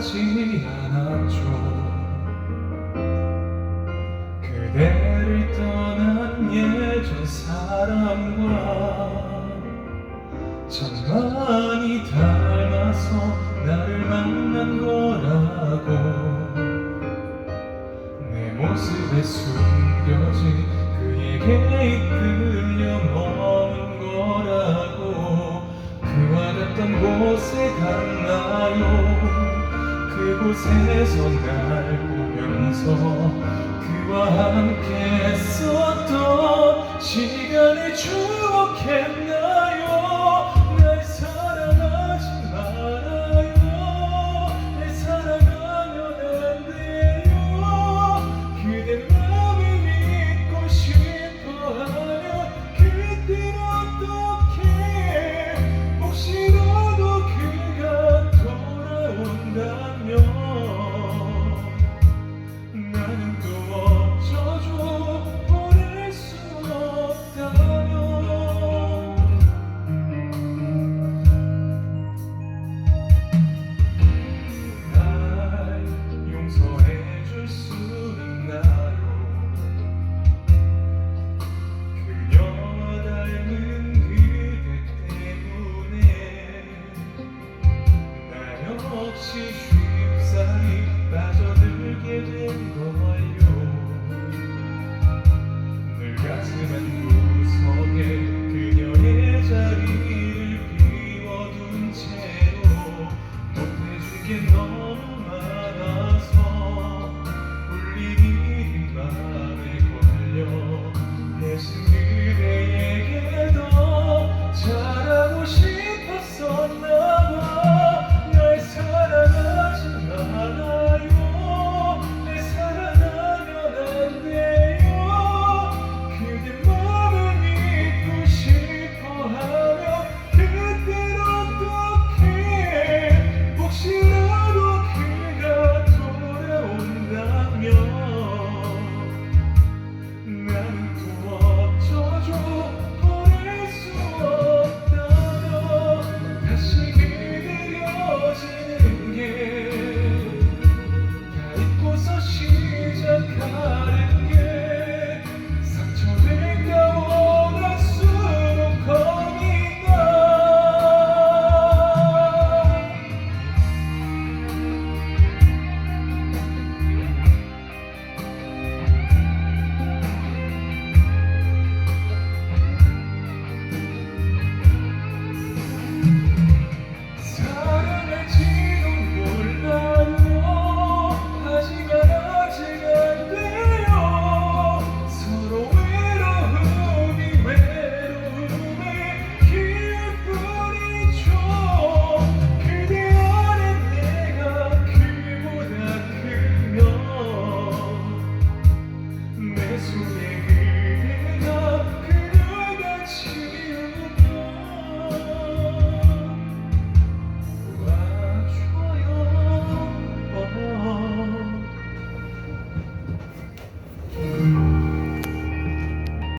변하지 않았죠. 그대를 떠난 예전 사람과 참 많이 닮아서 나를 만난 거라고. 내 모습에 숨겨진 그에게 이끌려 머문 거라고. 그와 같던 곳에 갔나요. 그곳에서 날 보면서 그와 함께 했었던 시간이 추억해 to